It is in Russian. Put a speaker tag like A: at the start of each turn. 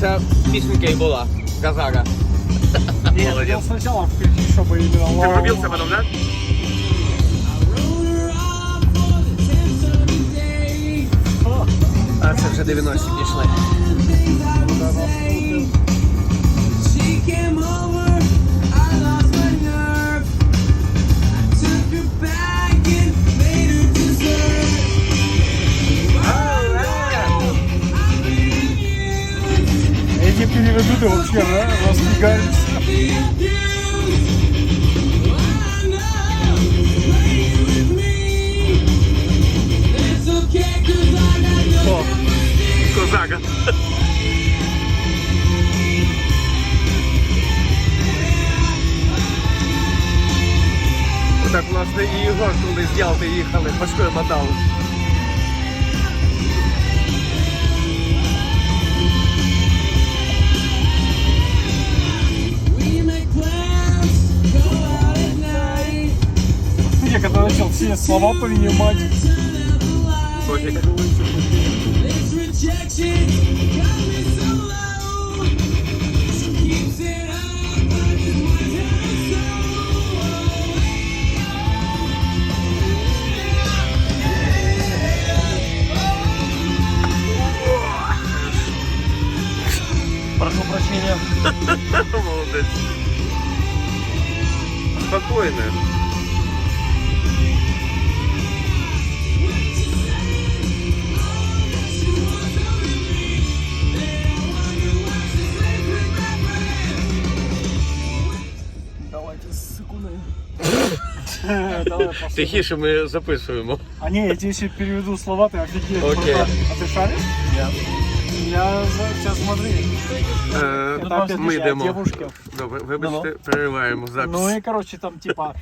A: Це пісенька і була. Газара.
B: Нет,
A: Молодец.
B: я сначала включил, чтобы именно...
A: Ти влюбився потім, да? А це вже 90-ті пішли.
C: She came over,
B: Эти переведуты вообще да, разбегались.
C: It's okay, 'cause I got no
A: О, козака. Отак, власне, і Ігор, коли з Ялти їхали, башкою мотали.
C: It up, I just want her so.
B: Прошу прощения.
A: Молодець. Спокійно.
B: Давайте секунду. Давай послушаем.
A: Тихіше ми записуємо.
B: А не, я тебе еще переведу слова, ты офигеешь.
A: Окей.
B: просто. А ты шаришь?
A: Нет.
B: Я за- сейчас смотри.
A: Е,
B: Это опять
A: ми
B: же о
A: йдемо.
B: девушке.
A: Добре, вибачте, перериваємо запис.
B: Ну и короче там типа